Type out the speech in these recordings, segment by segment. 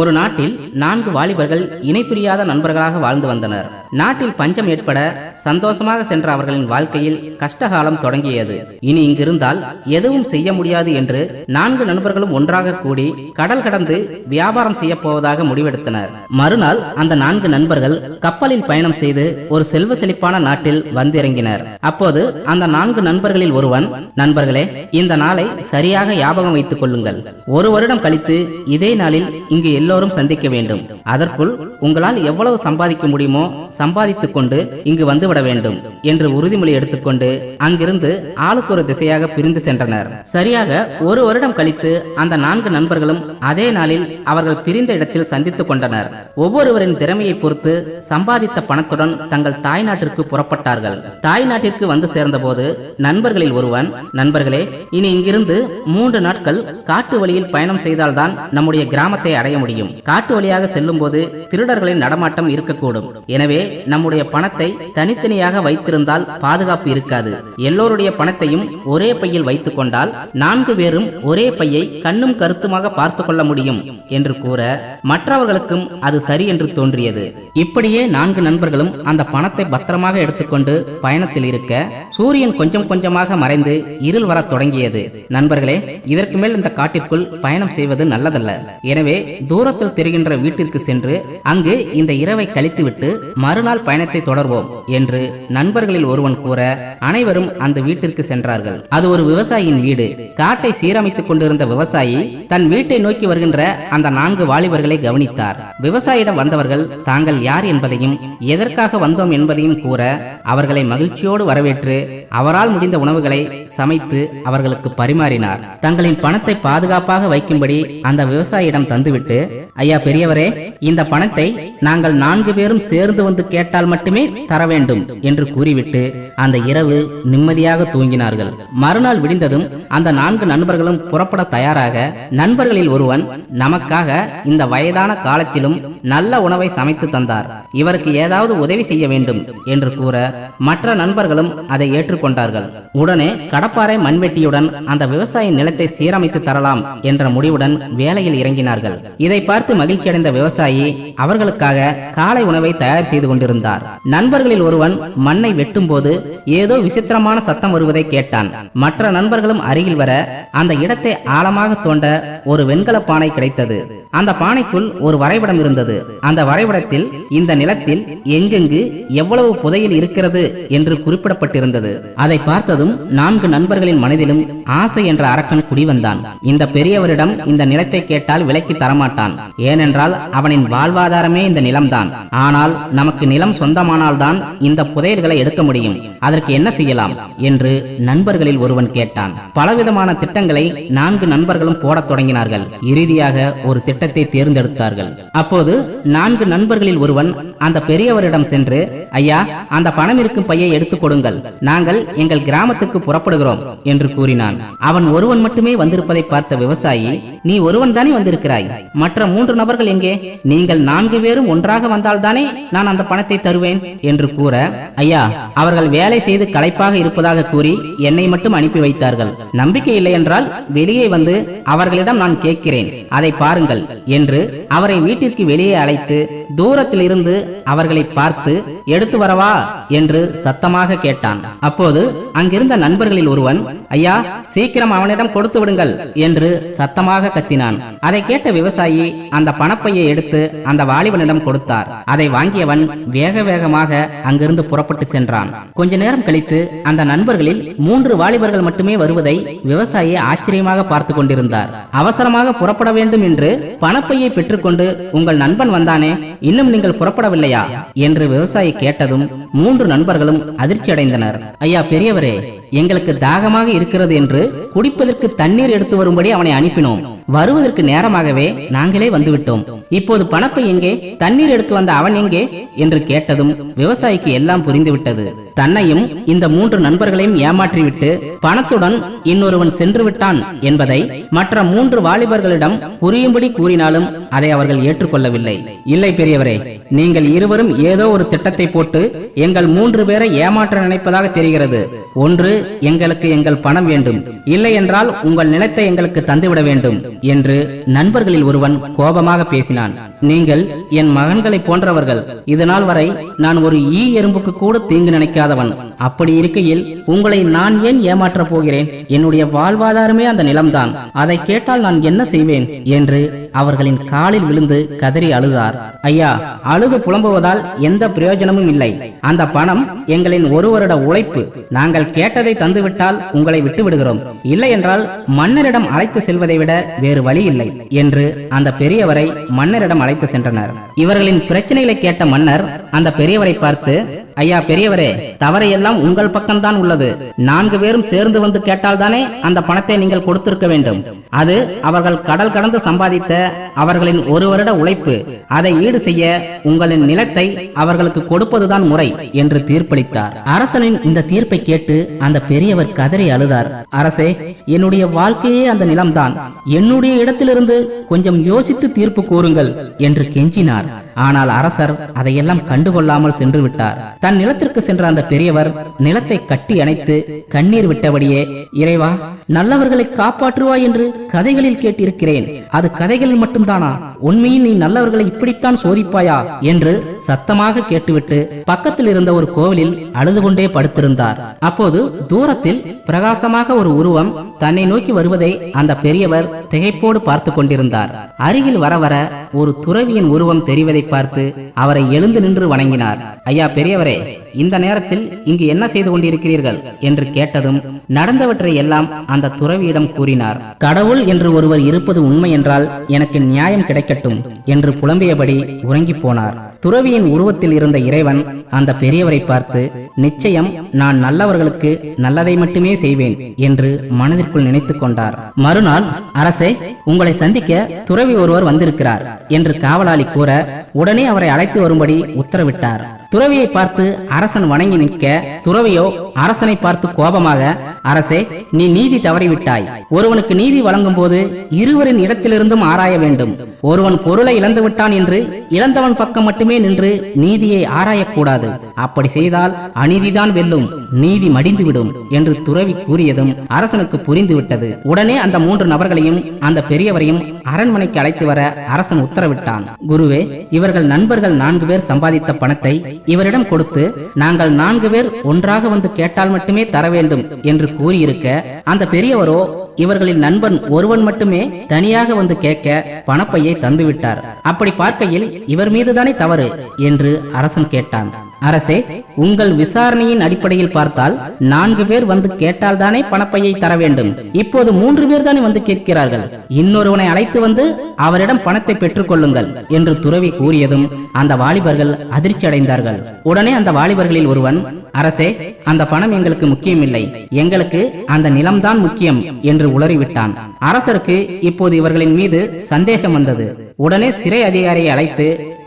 ஒரு நாட்டில் நான்கு வாலிபர்கள் இணைப்பிரியாத நண்பர்களாக வாழ்ந்து வந்தனர். நாட்டில் பஞ்சம் ஏற்பட சந்தோஷமாக சென்ற அவர்களின் வாழ்க்கையில் கஷ்டகாலம் தொடங்கியது. இனி இங்கிருந்தால் எதுவும் செய்ய முடியாது என்று நான்கு நண்பர்களும் ஒன்றாக கூடி கடல் கடந்து வியாபாரம் செய்ய போவதாக முடிவெடுத்தனர். மறுநாள் அந்த நான்கு நண்பர்கள் கப்பலில் பயணம் செய்து ஒரு செல்வ செழிப்பான நாட்டில் வந்திறங்கினர். அப்போது அந்த நான்கு நண்பர்களில் ஒருவன் நண்பர்களே இந்த நாளை சரியாக ஞாபகம் வைத்துக் கொள்ளுங்கள். ஒரு வருடம் கழித்து இதே நாளில் இங்கு எல்லோரும் சந்திக்க வேண்டும். அதற்குள் உங்களால் எவ்வளவு சம்பாதிக்க முடியுமோ சம்பாதித்துக் கொண்டு இங்கு வந்துவிட வேண்டும் என்று உறுதிமொழி எடுத்துக்கொண்டு அங்கிருந்து ஆளுக்கு ஒரு திசையாக பிரிந்து சென்றனர். சரியாக ஒரு வருடம் கழித்து அந்த நான்கு நண்பர்களும் அதே நாளில் அவர்கள் பிரிந்த இடத்தில் சந்தித்துக் கொண்டனர். ஒவ்வொருவரின் திறமையை பொறுத்து சம்பாதித்த பணத்துடன் தங்கள் தாய்நாட்டிற்கு புறப்பட்டார்கள். தாய்நாட்டிற்கு வந்து சேர்ந்தபோது நண்பர்களில் ஒருவன் நண்பர்களே இனி இங்கிருந்து மூன்று நாட்கள் காட்டு வழியில் பயணம் செய்தால்தான் நம்முடைய கிராமத்தை அடைய முடியும். காட்டு வழியாக செல்லும் போது திருடர்களின் நடமாட்டம் இருக்கக்கூடும். எனவே நம்முடைய பணத்தை தனித்தனியாக வைத்திருந்தால் பாதுகாப்பு இருக்காது. எல்லோருடைய பணத்தையும் ஒரே பையில் வைத்துக் கொண்டால் நான்கு பேரும் ஒரே பையை கண்ணும் கருத்துமாக பார்த்து கொள்ள முடியும் என்று கூற மற்றவர்களுக்கும் அது சரி என்று தோன்றியது. இப்படியே நான்கு நண்பர்களும் அந்த பணத்தை பத்திரமாக எடுத்துக்கொண்டு பயணத்தில் இருக்க சூரியன் கொஞ்சம் கொஞ்சமாக மறைந்து இருள் வரத் தொடங்கியது. நண்பர்களே இதற்கு மேல் இந்த காட்டிற்குள் பயணம் செய்வது நல்லதல்ல. எனவே தூரத்தில் தெரிகின்ற வீட்டிற்கு சென்று அங்கு இந்த இரவை கழித்துவிட்டு மறுநாள் பயணத்தை தொடர்வோம் என்று நண்பர்களில் ஒருவன் கூற அனைவரும் அந்த வீட்டிற்கு சென்றார்கள். அது ஒரு விவசாயியின் வீடு. காட்டை சீரமைத்துக் கொண்டிருந்த விவசாயி தன் வீட்டை நோக்கி வருகின்ற அந்த நான்கு வாலிபர்களை கவனித்தார். விவசாயிடம் வந்தவர்கள் தாங்கள் யார் என்பதையும் எதற்காக வந்தோம் என்பதையும் கூற அவர்களை மகிழ்ச்சியோடு வரவேற்று அவரால் முடிந்த உணவுகளை சமைத்து அவர்களுக்கு பரிமாறினார். தங்களின் பணத்தை பாதுகாப்பாக வைக்கும்படி அந்த விவசாயியிடம் தந்துவிட்டு ஐயா பெரியவரே இந்த பணத்தை நாங்கள் நான்கு பேரும் சேர்ந்து வந்து கேட்டால் மட்டுமே தர வேண்டும் என்று கூறிவிட்டு அந்த இரவு நிம்மதியாக தூங்கினார்கள். மறுநாள் விடிந்ததும் அந்த நான்கு நண்பர்களும் புறப்பட தயாராக நண்பர்களில் ஒருவன் நமக்காக இந்த வயதான காலத்திலும் நல்ல உணவை சமைத்து தந்தார். இவருக்கு ஏதாவது உதவி செய்ய வேண்டும் என்று கூற மற்ற நண்பர்களும் அதை ஏற்றுக்கொண்டார்கள். உடனே கடப்பாறை மண்வெட்டியுடன் அந்த விவசாய நிலத்தை சீரமைத்து தரலாம் என்ற முடிவுடன் வேலையில் இறங்கினார்கள். இதை பார்த்து மகிழ்ச்சியடைந்த விவசாயி அவர்களுக்காக காலை உணவை தயார் செய்து கொண்டிருந்தார். நண்பர்களில் ஒருவன் மண்ணை வெட்டும் போது ஏதோ விசித்திரமான சத்தம் வருவதை கேட்டான். மற்ற நண்பர்களும் அருகில் வர அந்த இடத்தை ஆழமாக தோண்ட ஒரு வெண்கல பானை கிடைத்தது. அந்த பானைக்குள் ஒரு வரைபடம் இருந்தது. அந்த வரைபடத்தில் இந்த நிலத்தில் எங்கெங்கு எவ்வளவு புதையல் இருக்கிறது என்று குறிப்பிடப்பட்டிருந்தது. அதை பார்த்ததும் நான்கு நண்பர்களின் மனதிலும் ஆசை என்ற அரக்கன் குடிவந்தான் இந்த பெரியவரிடம் இந்த நிலத்தை கேட்டால் விலைக்கு தரமாட்டான். ஏனென்றால் அவனின் வாழ்வாதாரமே இந்த நிலம்தான். ஆனால் நமக்கு நிலம் சொந்தமானால்தான் இந்த புதையல்களை எடுக்க முடியும். அதற்கு என்ன செய்யலாம் என்று நண்பர்களில் ஒருவன் கேட்டான். பலவிதமான திட்டங்களை நான்கு நண்பர்களும் போடத் தொடங்கினார்கள் இறுதியாக ஒரு திட்டத்தை தேர்ந்தெடுத்தார்கள். அப்போது நான்கு நண்பர்களில் ஒருவன் அந்த பெரியவரிடம் சென்று ஐயா அந்த பணம் இருக்கும் பையை எடுத்துக் கொடுங்கள். நாங்கள் எங்கள் கிராமத்துக்கு புறப்படுகிறோம் என்று கூறினான். அவன் ஒருவன் மட்டுமே வந்திருப்பதை பார்த்த விவசாயி நீ ஒருவன் தானே வந்திருக்கிறாய்? மற்ற மூன்று நபர்கள் எங்கே? நீங்கள் நான்கு பேரும் ஒன்றாக வந்தால்தானே நான் அந்த பணத்தை தருவேன் என்று கூற ஐயா அவர்கள் வேலை செய்து களைப்பாக இருப்பதாக கூறி என்னை மட்டும் அனுப்பி வைத்தார்கள். நம்பிக்கை இல்லை என்றால் வெளியே வந்து அவர்களிடம் நான் கேட்கிறேன். அதை பாருங்கள் என்று அவரை வீட்டிற்கு வெளியே அழைத்து தூரத்தில் இருந்து அவர்களை பார்த்து எடுத்து வரவா? என்று சத்தமாக கேட்டான். அப்போது அங்கிருந்த நண்பர்களில் ஒருவன் ஐயா சீக்கிரம் அவனிடம் கொடுத்து விடுங்கள் என்று சத்தமாக கத்தினான். அதை கேட்ட விவசாயி அந்த பணப்பையை எடுத்து அந்த வாலிபனிடம் கொடுத்தார். அதை வாங்கியவன் வேக வேகமாக அங்கிருந்து புறப்பட்டு சென்றான். கொஞ்ச நேரம் கழித்து அந்த நண்பர்களில் மூன்று வாலிபர்கள் மட்டுமே வருவதை விவசாயி ஆச்சரியமாக பார்த்து கொண்டிருந்தார். அவசரமாக புறப்பட வேண்டும் என்று பணப்பையை பெற்றுக்கொண்டு உங்கள் நண்பன் வந்தானே இன்னும் நீங்கள் புறப்படவில்லையா? என்று விவசாயி கேட்டதும் மூன்று நண்பர்களும் அதிர்ச்சி அடைந்தனர் ஐயா பெரியவரே எங்களுக்கு தாகமாக இருக்கிறது என்று குடிப்பதற்கு தண்ணீர் எடுத்து வரும்படி அவனை அனுப்பினோம். வருவதற்கு நேரமாகவே நாங்களே வந்துவிட்டோம். இப்போது பணப்பை எங்கே? தண்ணீர் எடுக்க வந்த அவன் எங்கே? என்று கேட்டதும் விவசாயிக்கு எல்லாம் புரிந்துவிட்டது. தன்னையும் இந்த மூன்று நண்பர்களையும் ஏமாற்றிவிட்டு பணத்துடன் இன்னொருவன் சென்று விட்டான் என்பதை மற்ற மூன்று வாலிபர்களிடம் புரியும்படி கூறினாலும் அதை அவர்கள் ஏற்றுக்கொள்ளவில்லை. இல்லை பெரியவரே நீங்கள் இருவரும் ஏதோ ஒரு திட்டத்தை போட்டு எங்கள் மூன்று பேரை ஏமாற்ற நினைப்பதாக தெரிகிறது. ஒன்று எங்களுக்கு எங்கள் பணம் வேண்டும். இல்லை என்றால் உங்கள் நிலத்தை எங்களுக்கு தந்துவிட வேண்டும். என்று நண்பர்களில் ஒருவன் கோபமாக பேசினான். நீங்கள் என் மகன்களைப் போன்றவர்கள். இதனால் வரை நான் ஒரு ஈ எறும்புக்கு கூட தீங்கு நினைக்காதவன். அப்படி இருக்கையில் உங்களை நான் ஏன் ஏமாற்றப் போகிறேன்? என்னுடைய வாழ்வாதாரமே அந்த நிலம்தான். அதை கேட்டால் நான் என்ன செய்வேன்? என்று அவர்களின் காலில் விழுந்து கதறி அழுதார். ஐயா அழுது புலம்புவதால் எந்த பிரயோஜனமும் இல்லை. அந்த பணம் எங்களின் ஒரு வருட உழைப்பு. நாங்கள் கேட்டதை தந்துவிட்டால் உங்களை விட்டு விடுகிறோம் இல்லை என்றால் மன்னரிடம் அழைத்து செல்வதை விட வேறு வழி இல்லை என்று அந்த பெரியவரை மன்னரிடம் அழைத்து சென்றனர். இவர்களின் பிரச்சனைகளை கேட்ட மன்னர் அந்த பெரியவரை பார்த்து ஐயா பெரியவரே தவறையெல்லாம் உங்கள் பக்கம்தான் உள்ளது. நான்கு பேரும் சேர்ந்து வந்து கேட்டால்தானே அந்த பணத்தை நீங்கள் கொடுத்திருக்க வேண்டும். அது அவர்கள் கடல் கடந்து சம்பாதித்த அவர்களின் ஒரு வருட உழைப்பு. அதை ஈடு செய்ய உங்களின் நிலத்தை அவர்களுக்கு கொடுப்பதுதான் முறை என்று தீர்ப்பளித்தார். அரசனின் இந்த தீர்ப்பை கேட்டு அந்த பெரியவர் கதறி அழுதார். அரசே என்னுடைய வாழ்க்கையே அந்த நிலம்தான். என்னுடைய இடத்திலிருந்து கொஞ்சம் யோசித்து தீர்ப்பு கூறுங்கள் என்று கெஞ்சினார். ஆனால் அரசர் அதையெல்லாம் கண்டுகொள்ளாமல் சென்று விட்டார் தன் நிலத்திற்கு சென்ற அந்த பெரியவர் நிலத்தை கட்டி அணைத்து கண்ணீர் விட்டபடியே இறைவா நல்லவர்களை காப்பாற்றுவாய் என்று கதைகளில் கேட்டிருக்கிறேன். அது கதைகளில் மட்டும்தானா? உண்மையில் நீ நல்லவர்களை இப்படித்தான் சோதிப்பாயா? என்று சத்தமாக கேட்டுவிட்டு பக்கத்தில் இருந்த ஒரு கோவிலில் அழுது கொண்டே படுத்திருந்தார். அப்போது தூரத்தில் பிரகாசமாக ஒரு உருவம் தன்னை நோக்கி வருவதை அந்த பெரியவர் திகைப்போடு பார்த்து கொண்டிருந்தார். அருகில் வர வர ஒரு துறவியின் உருவம் தெரிவதை பார்த்து அவரை எழுந்து நின்று வணங்கினார். ஐயா பெரியவரே இந்த நேரத்தில் இங்கு என்ன செய்து கொண்டிருக்கிறீர்கள்? என்று கேட்டதும் நடந்தவற்றை எல்லாம் அந்த துறவியிடம் கூறினார். கடவுள் என்று ஒருவர் இருப்பது உண்மை என்றால் எனக்கு நியாயம் கிடைக்கட்டும் என்று புலம்பியபடி உறங்கி போனார். துறவியின் உருவத்தில் இருந்த இறைவன் அந்த பெரியவரை பார்த்து நிச்சயம் நான் நல்லவர்களுக்கு நல்லதை மட்டுமே செய்வேன் என்று மனதிற்குள் நினைத்துக் கொண்டார். மறுநாள் அரசே உங்களை சந்திக்க துறவி ஒருவர் வந்திருக்கிறார் என்று காவலாளி கூற உடனே அவரை அழைத்து வரும்படி உத்தரவிட்டார். துறவியை பார்த்து அரசன் வணங்கி நிற்க துறவியோ அரசனை பார்த்து கோபமாக அரசே நீ நீதி தவறிவிட்டாய். ஒருவனுக்கு நீதி வழங்கும் போது இருவரின் இடத்திலிருந்தும் ஆராய வேண்டும். ஒருவன் பொருளை இழந்து விட்டான் என்று இழந்தவன் பக்கம் மட்டுமே நின்று நீதியை ஆராயக்கூடாது. அப்படி செய்தால் அநீதிதான் வெல்லும் நீதி மடிந்துவிடும் என்று துறவி கூறியதும் அரசனுக்கு புரிந்துவிட்டது. உடனே அந்த மூன்று நபர்களையும் அந்த பெரியவரையும் அரண்மனைக்கு அழைத்து வர அரசன் உத்தரவிட்டான். குருவே இவர்கள் நண்பர்கள் நான்கு பேர் சம்பாதித்த பணத்தை இவரிடம் கொடுத்து நாங்கள் நான்கு பேர் ஒன்றாக வந்து கேட்டால் மட்டுமே தர வேண்டும் என்று கூறியிருக்க அந்த பெரியவரோ இவர்களின் நண்பன் ஒருவன் மட்டுமே தனியாக வந்து கேட்க பணப்பையை தந்துவிட்டார். அப்படி பார்க்கையில் இவர் மீதுதானே தவறு என்று அரசன் கேட்டான். அரசே உங்கள் விசாரணையின் அடிப்படையில் பார்த்தால் நான்கு பேர் வந்து கேட்டால் தானே பணப்பையை தர வேண்டும். இப்போது மூன்று பேர் தானே வந்து கேட்கிறார்கள். இன்னொருவனை அழைத்து வந்து அவரிடம் பணத்தை பெற்றுக் கொள்ளுங்கள் என்று துறவி கூறியதும் அந்த வாலிபர்கள் அதிர்ச்சி அடைந்தார்கள் உடனே அந்த வாலிபர்களில் ஒருவன் அரசே அந்த பணம் எங்களுக்கு முக்கியமில்லை. எங்களுக்கு அந்த நிலம்தான் முக்கியம் என்று உளறிவிட்டான். அரசருக்கு இப்போது இவர்களின் மீது சந்தேகம் வந்தது. உடனே சிறை அதிகாரியை அழைத்து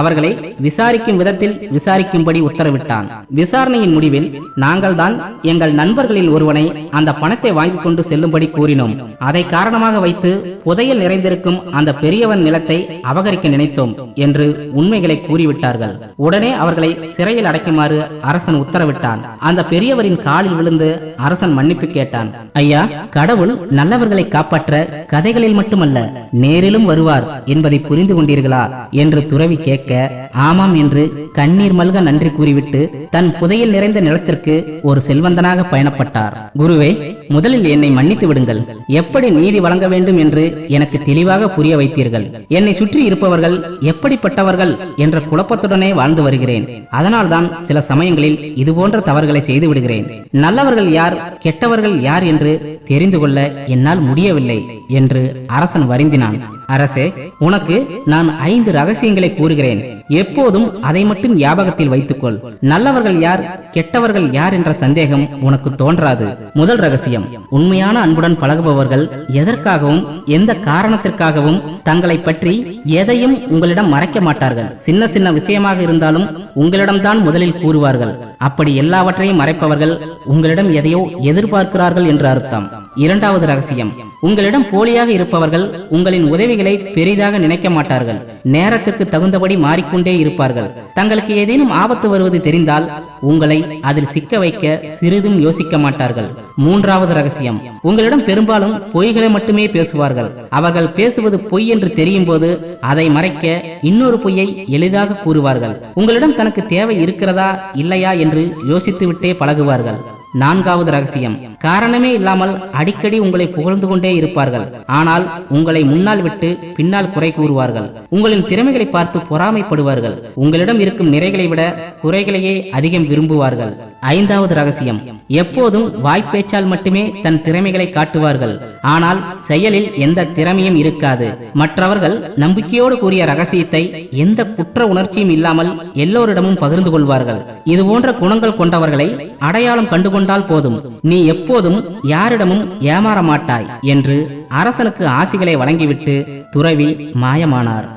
அவர்களை விசாரிக்கும் விதத்தில் விசாரிக்கும்படி உத்தரவிட்டான். விசாரணையின் முடிவில் நாங்கள் தான் எங்கள் நண்பர்களில் ஒருவனை அந்த பணத்தை வாங்கிக் கொண்டு செல்லும்படி கூறினோம். அதை காரணமாக வைத்து புதையல் நிறைந்திருக்கும் அந்த பெரியவன் நிலத்தை அபகரிக்க நினைத்தோம் என்று உண்மைகளை கூறிவிட்டார்கள். உடனே அவர்களை சிறையில் அடைக்குமாறு அரசன் உத்தரவிட்டான் அந்த பெரியவரின் காலில் விழுந்து அரசன் மன்னிப்பு கேட்டான். ஐயா கடவுள் நல்லவர்களை காப்பாற்ற கதைகளில் மட்டுமல்ல நேரிலும் வருவார் என்பதை புரிந்து கொண்டீர்களா? என்று துறவி கேட்க ஆமாம் என்று கண்ணீர் மல்க நன்றி கூறிவிட்டு தன் புதையில் நிறைந்த நிலத்திற்கு ஒரு செல்வந்தனாக பயணப்பட்டார். குருவே முதலில் என்னை மன்னித்து விடுங்கள். எப்படி நீதி வழங்க வேண்டும் என்று எனக்கு தெளிவாக புரிய வைத்தீர்கள். என்னை சுற்றி இருப்பவர்கள் எப்படிப்பட்டவர்கள் என்ற குழப்பத்துடனே வாழ்ந்து வருகிறேன். அதனால்தான் சில சமயங்களில் இதுபோன்ற தவறுகளை செய்து விடுகிறேன். நல்லவர்கள் யார் கெட்டவர்கள் யார் என்று தெரிந்து கொள்ள என்னால் முடியவில்லை என்று அரசன் வருந்தினான். அரசே உனக்கு நான் ஐந்து ரகசியங்களை கூறுகிறேன். எப்போதும் அதை மட்டும் ஞாபகத்தில் வைத்துக்கொள். நல்லவர்கள் யார் கெட்டவர்கள் யார் என்ற சந்தேகம் உனக்கு தோன்றாது. முதல் ரகசியம் உண்மையான அன்புடன் பழகுபவர்கள் எதற்காகவும் எந்த காரணத்திற்காகவும் தங்களை பற்றி எதையும் உங்களிடம் மறைக்க மாட்டார்கள். சின்ன சின்ன விஷயமாக இருந்தாலும் உங்களிடம்தான் முதலில் கூறுவார்கள். அப்படி எல்லாவற்றையும் மறைப்பவர்கள் உங்களிடம் எதையோ எதிர்பார்க்கிறார்கள் என்று அர்த்தம். இரண்டாவது ரகசியம் உங்களிடம் போலியாக இருப்பவர்கள் உங்களின் உதவிகளை பெரிதாக நினைக்க மாட்டார்கள். நேரத்திற்கு தகுந்தபடி மாறிக்கொண்டே இருப்பார்கள். தங்களுக்கு ஏதேனும் ஆபத்து வருவது தெரிந்தால் உங்களை அதில் சிக்க வைக்க சிறிதும் யோசிக்க மாட்டார்கள். மூன்றாவது ரகசியம் உங்களிடம் பெரும்பாலும் பொய்களை மட்டுமே பேசுவார்கள். அவர்கள் பேசுவது பொய் என்று தெரியும் போது அதை மறைக்க இன்னொரு பொய்யை எளிதாக கூறுவார்கள். உங்களிடம் தனக்கு தேவை இருக்கிறதா இல்லையா என்று யோசித்துவிட்டே பழகுவார்கள். நான்காவது ரகசியம். காரணமே இல்லாமல் அடிக்கடி உங்களை புகழ்ந்து கொண்டே இருப்பார்கள். ஆனால் உங்களை முன்னால் விட்டு பின்னால் குறை கூறுவார்கள். உங்களின் திறமைகளை பார்த்து பொறாமைப்படுவார்கள். உங்களிடம் இருக்கும் நிறைகளை விட குறைகளையே அதிகம் விரும்புவார்கள். ஐந்தாவது ரகசியம். எப்போதும் வாய்ப்பேச்சால் மட்டுமே தன் திறமைகளை காட்டுவார்கள். ஆனால் செயலில் எந்த திறமையும் இருக்காது. மற்றவர்கள் நம்பிக்கையோடு கூறிய ரகசியத்தை எந்த குற்ற உணர்ச்சியும் இல்லாமல் எல்லோரிடமும் பகிர்ந்து கொள்வார்கள். இது போன்ற குணங்கள் கொண்டவர்களை அடையாளம் கண்டுகொண்டால் போதும். நீ எப்போதும் யாரிடமும் ஏமாற மாட்டாய் என்று அரசனுக்கு ஆசிகளை வழங்கிவிட்டு துறவி மாயமானார்.